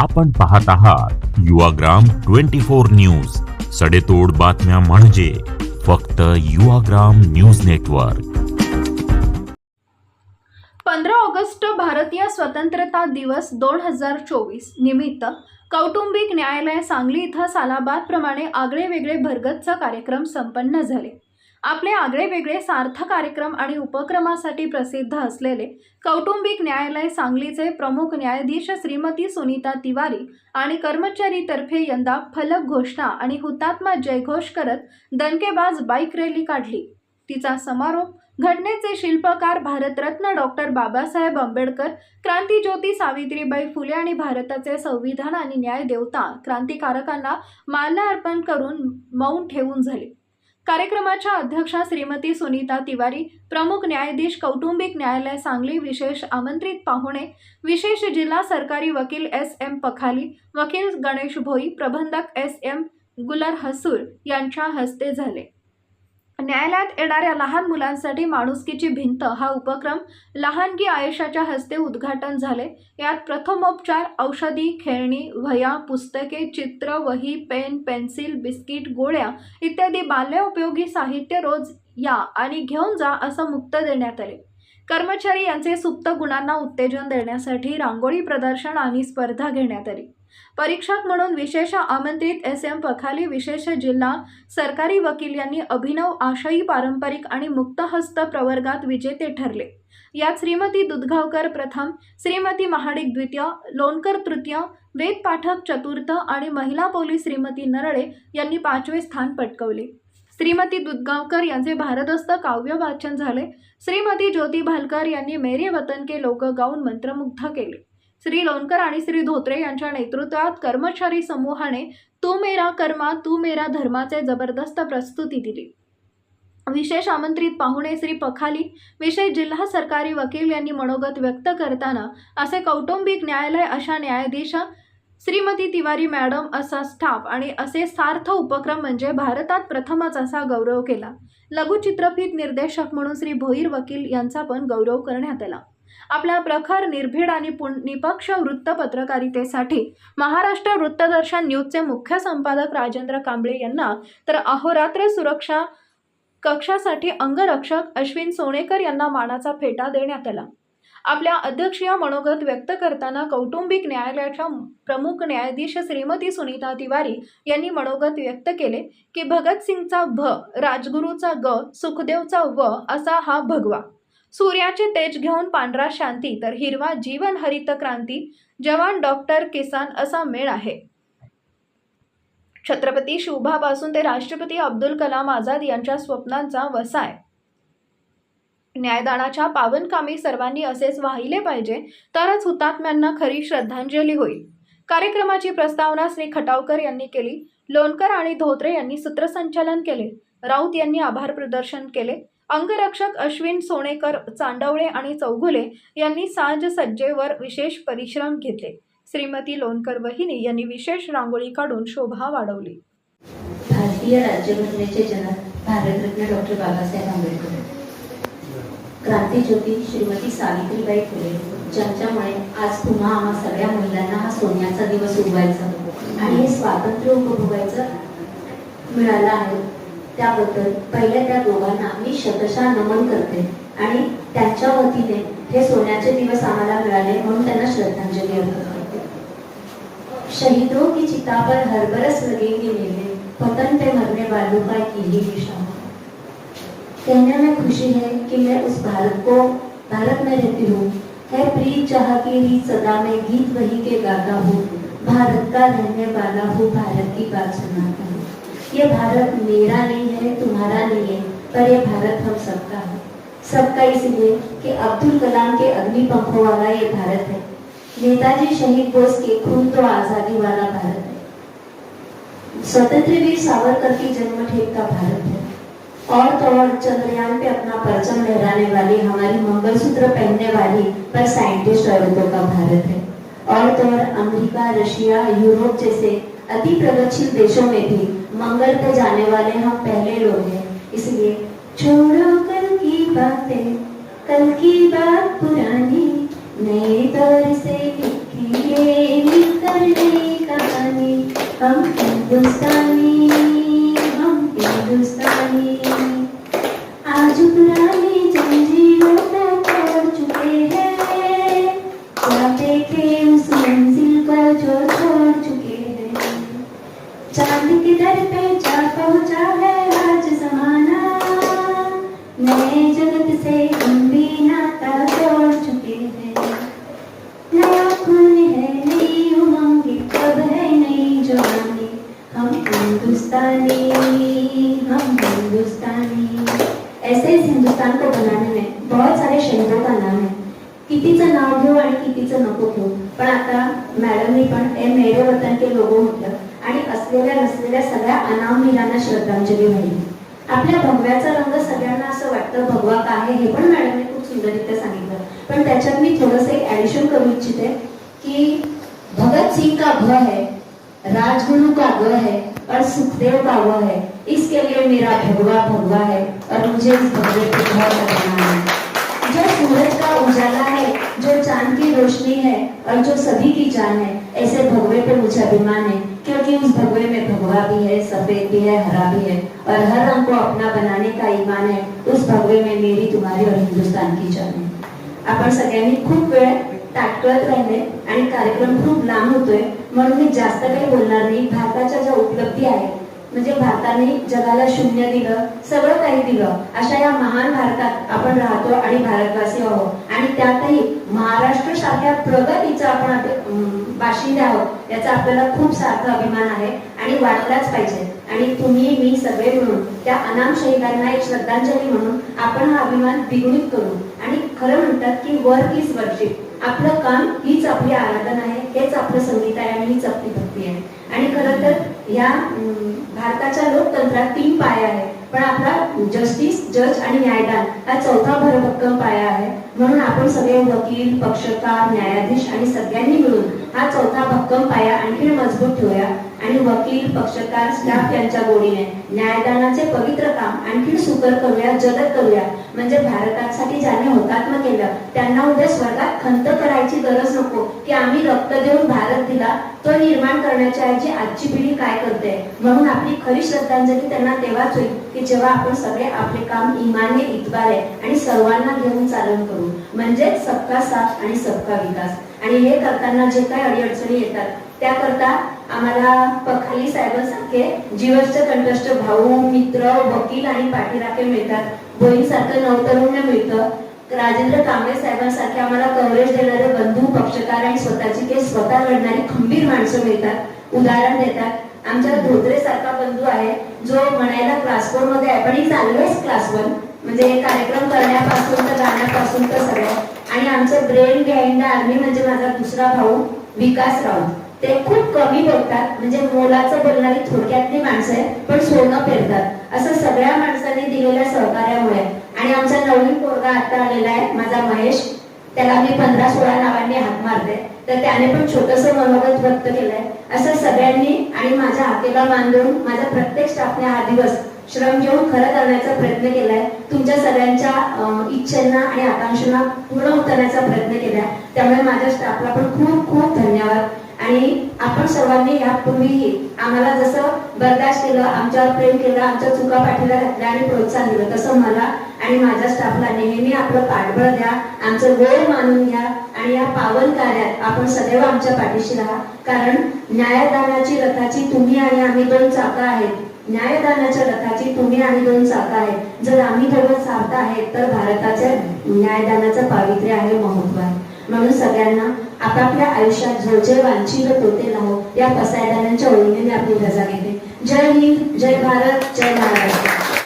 आपण पाहत आहात युवाग्राम ट्वेंटी फोर न्यूज. सडेतोड बातम्या म्हणजे फक्त युवाग्राम न्यूज नेटवर्क. पंधरा ऑगस्ट भारतीय स्वतंत्रता दिवस दोन हजार चोवीस निमित्त कौटुंबिक न्यायालय सांगली इथं सालाबादप्रमाणे आगळे वेगळे भरगतचा कार्यक्रम संपन्न झाले. आपले आगळेवेगळे सार्थ कार्यक्रम आणि उपक्रमासाठी प्रसिद्ध असलेले कौटुंबिक न्यायालय सांगलीचे प्रमुख न्यायाधीश श्रीमती सुनीता तिवारी आणि कर्मचारीतर्फे यंदा फलक घोषणा आणि हुतात्मा जयघोष करत दणकेबाज बाईक रॅली काढली. तिचा समारोप घटनेचे शिल्पकार भारतरत्न डॉक्टर बाबासाहेब आंबेडकर क्रांतीज्योती सावित्रीबाई फुले आणि भारताचे संविधान आणि न्यायदेवता क्रांतिकारकांना क्रांतिकारकांना माल्यार्पण करून मौन ठेवून झाले. कार्यक्रमाच्या अध्यक्षा श्रीमती सुनीता तिवारी प्रमुख न्यायाधीश कौटुंबिक न्यायालय सांगली विशेष आमंत्रित पाहुणे विशेष जिल्हा सरकारी वकील एस एम पखाली वकील गणेश भोई प्रबंधक एस एम गुलर हसूर यांच्या हस्ते झाले. न्यायालयात येणाऱ्या लहान मुलांसाठी माणुसकीची भिंत हा उपक्रम लहानगी आयुष्याच्या हस्ते उद्घाटन झाले. यात प्रथमोपचार औषधी खेळणी वह्या पुस्तके चित्र वही पेन पेन्सिल बिस्किट गोळ्या इत्यादी बाल्योपयोगी साहित्य रोज या आणि घेऊन जा असं मुक्त देण्यात आले. कर्मचारी यांचे सुप्त गुणांना उत्तेजन देण्यासाठी रांगोळी प्रदर्शन आणि स्पर्धा घेण्यात आली. परीक्षक म्हणून विशेष आमंत्रित एस एम पखाली विशेष जिल्हा सरकारी वकील यांनी अभिनव आशयी पारंपरिक आणि मुक्तहस्त प्रवर्गात विजेते ठरले. यात श्रीमती दुधगावकर प्रथम श्रीमती महाडिक द्वितीय लोणकर तृतीय वेद पाठक चतुर्थ आणि महिला पोलीस श्रीमती नरळे यांनी पाचवे स्थान पटकवले. श्रीमती दुधगावकर यांचे भारदस्त काव्य वाचन झाले. श्रीमती ज्योती भालकर यांनी मेरे वतन के लोक गाऊन मंत्रमुग्ध केले. श्री लोणकर आणि श्री धोत्रे यांच्या नेतृत्वात कर्मचारी समूहाने तू मेरा कर्मा तू मेरा धर्माचे जबरदस्त प्रस्तुती दिली. विशेष आमंत्रित पाहुणे श्री पखाली विषय जिल्हा सरकारी वकील यांनी मनोगत व्यक्त करताना असे कौटुंबिक न्यायालय अशा न्यायाधीश श्रीमती तिवारी मॅडम असा स्टाफ आणि असे सार्थ उपक्रम म्हणजे भारतात प्रथमच असा गौरव केला. लघुचित्रफित निर्देशक म्हणून श्री भोईर वकील यांचा पण गौरव करण्यात आला. आपल्या प्रखर निर्भीड आणि पु निपक्ष वृत्तपत्रकारितेसाठी महाराष्ट्र वृत्तदर्शन न्यूजचे मुख्य संपादक राजेंद्र कांबळे यांना तर अहोरात्र सुरक्षा कक्षासाठी अंगरक्षक अश्विन सोनेकर यांना मानाचा फेटा देण्यात आला. आपल्या अध्यक्षीय मनोगत व्यक्त करताना कौटुंबिक न्यायालयाच्या प्रमुख न्यायाधीश श्रीमती सुनीता तिवारी यांनी मनोगत व्यक्त केले की भगतसिंगचा भ राजगुरूचा ग सुखदेवचा व असा हा भगवा. सूर्याचे तेज घेऊन पांढरा शांती तर हिरवा जीवन हरित क्रांती जवान डॉक्टर किसान असा मेळ आहे. छत्रपती शुभापासून ते राष्ट्रपती अब्दुल कलाम आझाद यांच्या स्वप्नांचा वसाय न्यायदानाच्या पावनकामी सर्वांनी असेच वाहिले पाहिजे तरच हुतात्म्यांना खरी श्रद्धांजली होईल. कार्यक्रमाची प्रस्तावना श्री खटावकर यांनी केली लोणकर आणि धोत्रे यांनी सूत्रसंचालन केले राऊत यांनी आभार प्रदर्शन केले अंगरक्षक अश्विन सोनेकर चांडवळे आणि चौगुले यांनी साज सज्जेवर विशेष परिश्रम घेतले. श्रीमती लोणकर वहिनी यांनी विशेष रांगोळी काढून शोभा वाढवली. भारतीय राज्यघटनेचे जनक भारतरत्न डॉक्टर बाबासाहेब आंबेडकर. क्रांतीज्योती श्रीमती सावित्रीबाई फुले ज्यांच्यामुळे आज पुन्हा आम्हा सगळ्या महिलांना हा सोन्याचा दिवस उभायचा आणि हे स्वातंत्र्य उपभोगायचं मिळालं आहे. त्याबद्दल पहिल्या त्या दोघांना मी शतशः नमन करते आणि त्यांच्या वतीने हे सोन्याचे दिवस आम्हाला मिळाले म्हणून त्यांना श्रद्धांजली अर्पण करते. शहीदों की चिता पर हर बरस लगेंगे मेले पतन पे मरने वालों का की ही निशान. कहने में खुशी है कि मैं उस भारत को भारत में रहती हूँ। है प्रीत चाह की रीत सदा में गीत वही के गाता हूँ। भारत का रहने वाला हूँ भारत की बात सुनाता ये भारत मेरा नहीं है, तुम्हारा नहीं है, पर ये भारत हम सबका है। सबका इसलिए कि अब्दुल कलाम के अग्नि पंखों वाला ये भारत है। नेताजी शहीद बोस के खून तो आज़ादी वाला भारत है। स्वतंत्र वीर सावरकर की जन्मठेप का भारत है। और तो और चंद्रयान पे अपना परचम लहराने वाली, हमारी मंगलसूत्र पहनने वाली, पर साइंटिस्ट औरतों का भारत है। और तो और अमेरिका, रशिया, यूरोप जैसे अति प्रगतिशील देशों में भी मंगल पर जाने वाले हम पहले लोग हैं। इसलिए छोड़ो कल की बातें, कल की बात पुरानी, नए दौर से कहानी। हम हिंदुस्तानी हम हिंदुस्तानी। आज पुरानी जंजीरों तोड़ चुके हैं। क्या देखे उस मंजिल को जो दर पे जा पहुंचा है आज जमाना। नए जगत से हम भी नाता तोड़ चुके हैं। नया खून है नई कब है नई जवानी? हम हिंदुस्तानी हम हिंदुस्तानी। ऐसे इस हिंदुस्तान को बनाने में बहुत सारे शहीदों का नाम है। कितीचं नाव घेऊ आणि कितीचं नको घेऊ. पण आता मॅडमनी पण ए मेरे वतन के लोगो म्हटलं असलेल्या नसलेल्या सगळ्या अनाम श्रद्धांजली वाहिली. आपल्या भगव्याचा रंग सगळ्यांना असं वाटतं भगवा का आहे? हे पण मॅडमने खूप सुंदररित्या सांगितलं. पण त्याच्यात मी थोडस एक ऍडिशन करू इच्छिते की भगत सिंह का घ है? राजगुरु का ग है? और सुखदेव का व है? इसके लिए मेरा भगवा भगवा है और मुझे इस भगवे को बहुत अभिमान है। जो सूरज का उजाला है जो चांद की रोशनी है और जो सभी की जान है ऐसे भगवे पे मुझे अभिमान है। क्योंकि उस भगवे में भगवा भी है सफेद भी है हरा भी है और हर रंग को अपना बनाने का ईमान है उस भगवे में मेरी तुम्हारी और हिंदुस्तान की जान है। आपण सगळ्यांनी खूप वेळ ताटकळत राहिले आणि कार्यक्रम खूप लांब होतोय म्हणून मी जास्त काही बोलणार नाही. भारताच्या ज्या उपलब्धी आहेत म्हणजे भारताने जगाला शून्य दिलं सगळं काही दिलं अशा या महान भारतात आपण राहतो आणि भारतवासी आहोत. आणि त्यातही महाराष्ट्र सारख्या प्रगतीचा आपण आता, बाशिंदे आहोत याचा आपल्याला खूप सारखा अभिमान आहे आणि वाटलाच पाहिजे. आणि तुम्ही मी सगळे मिळून त्या अनाम शहीदांना एक श्रद्धांजली म्हणून आपण हा अभिमान द्विगुणित करू. आणि खरं म्हणतात की वर्क इज वर्शिप आपलं काम हीच आपली आराधना आहे हेच आपलं संगीत आहे आणि हीच आपली भक्ती आहे. आणि खरं तर ह्या भारताच्या लोकतंत्रात तीन पाया आहेत. पण आपला जस्टिस जज आणि न्यायदान हा चौथा भरभक्कम पाया आहे. म्हणून आपण सगळे वकील पक्षकार न्यायाधीश आणि सगळ्यांनी मिळून हा चौथा भक्कम पाया आणखी मजबूत ठेवूया. आणि वकील पक्षकार स्टाफ यांच्या गोडीने. न्यायदानाचे पवित्र काम आणखी सुकर करूया जलद करूया. म्हणजे भारतासाठी ज्याने हुतात्मा केलं त्यांना उद्या स्वर्गात खंत करायची गरज नको. की आम्ही रक्त देऊन भारत दिला तो निर्माण करण्याच्या ऐवजी आजची पिढी काय करते? म्हणून आपली खरी श्रद्धांजली त्यांना तेव्हाच होईल की जेव्हा आपण सगळे आपले काम इमाने इतबारे आणि सर्वांना घेऊन चालन करू. म्हणजे सबका साथ आणि सबका विकास. आणि हे करताना जे काही अडीअडचणी येतात त्याकरता आम्हाला पखाली साहेबांसारखे जीवश्च कंठस्थ भाऊ मित्र वकील आणि पाठीराखे मिळतात. बोईंसारखं नवतरुण्य मिळतं. राजेंद्र कांबळे साहेबांसारखे आम्हाला कव्हरेज देणारे बंधू पक्षकार आणि स्वतःची केस स्वतः लढणारी खंबीर माणसं मिळतात उदाहरण देतात. आमच्या धोत्रे सारखा बंधू आहे जो म्हणायला क्लास फोरमध्ये आहे पण ही चाललोयच क्लास वन म्हणजे कार्यक्रम करण्यापासून तर गाण्यापासून तर सगळं. आणि आमचं ब्रेन बिहाइंड आर्मी म्हणजे माझा दुसरा भाऊ विकास राऊत. ते खूप कमी बोलतात. म्हणजे मोलाचं बोलणारी थोडक्यातली माणसं आहेत पण सोनं पेरतात. असं सगळ्या माणसांनी दिलेल्या सहकार्यामुळे. आणि आमचा नवीन पोरगा आता आलेला आहे माझा महेश. त्याला मी पंधरा सोळा नावांनी हात मारते. तर त्याने पण छोटस मनोगत व्यक्त केलंय. असं सगळ्यांनी आणि माझ्या हाकेला मान देऊन माझ्या प्रत्येक स्टाफने हा दिवस श्रम घेऊन खरं करण्याचा प्रयत्न केलाय. तुमच्या सगळ्यांच्या इच्छांना आणि आकांक्षांना पूर्ण उतरण्याचा प्रयत्न केलाय. त्यामुळे माझ्या स्टाफला पण खूप खूप धन्यवाद. आणि आपण सर्वांनी यापूर्वीही आम्हाला जसं बर्दाश्त केलं आमच्यावर प्रेम केलं आमच्या चुका पाठीला घातल्या आणि प्रोत्साहन दिलं तसं मला आणि माझ्या स्टाफला नेहमी आपलं पाठबळ द्या आमचं गोळ मानून घ्या आणि या पावन कार्यात आपण सदैव आमच्या पाठीशी राहा. कारण न्यायदानाची रथाची तुम्ही आणि आम्ही दोन चाकं आहेत. न्यायदानाच्या रथाची तुम्ही आणि दोन चाकं आहेत. जर आम्ही दोघं सार्थ आहेत तर भारताच्या न्यायदानाचं पावित्र्य आहे महत्त्व आहे. म्हणून सगळ्यांना आपापल्या आयुष्यात जो जे वांछित तोटे ते लावो हो, या पसायदानांच्या ओळीने मी आपली रजा घेते. जय हिंद जय भारत जय महाराष्ट्र.